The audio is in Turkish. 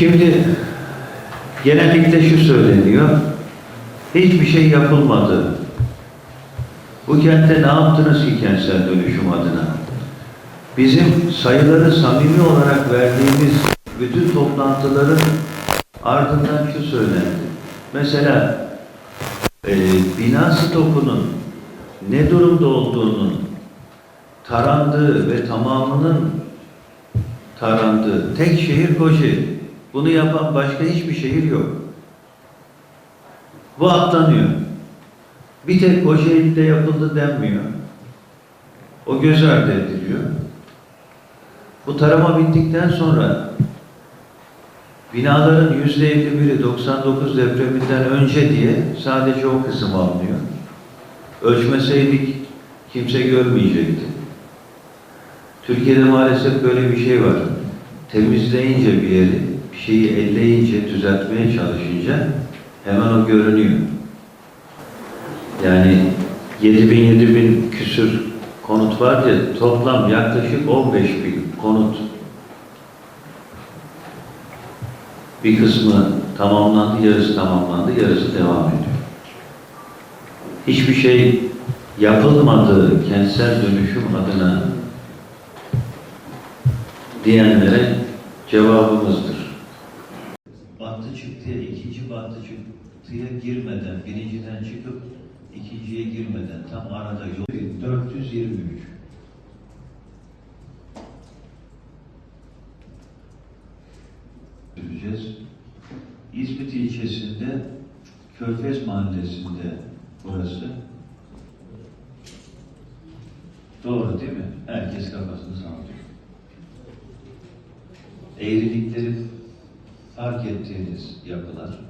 Şimdi genellikle şu söyleniyor. Hiçbir şey yapılmadı. Bu kentte ne yaptınız ki kentsel dönüşüm adına? Bizim sayıları samimi olarak verdiğimiz bütün toplantıların ardından şu söylendi. Mesela e, bina stokunun ne durumda olduğunun tarandığı ve tamamının tarandığı tek şehir Kocaeli. Bunu yapan başka hiçbir şehir yok. Bu atlanıyor. Bir tek Kocaeli'de yapıldı denmiyor. O göz ardı ediliyor. Bu tarama bittikten sonra binaların yüzde 51'i 99 depreminden önce diye sadece o kısım alınıyor. Ölçmeseydik kimse görmeyecekti. Türkiye'de maalesef böyle bir şey var. Temizleyince bir yeri, şeyi elleyince, düzeltmeye çalışınca hemen o görünüyor. Yani 7 bin, 7 bin küsür konut var ya toplam yaklaşık 15 bin konut. Bir kısmı tamamlandı, yarısı tamamlandı, yarısı devam ediyor. Hiçbir şey yapılmadığı kentsel dönüşüm adına diyenlere cevabımızdır. Çıktıya girmeden, birinciden çıkıp ikinciye girmeden tam arada yol 423. Göreceğiz. İzmit ilçesinde Körfez mahallesinde burası. Doğru değil mi? Herkes kafasını sallıyor. Eğrilikleri fark ettiğiniz yapılar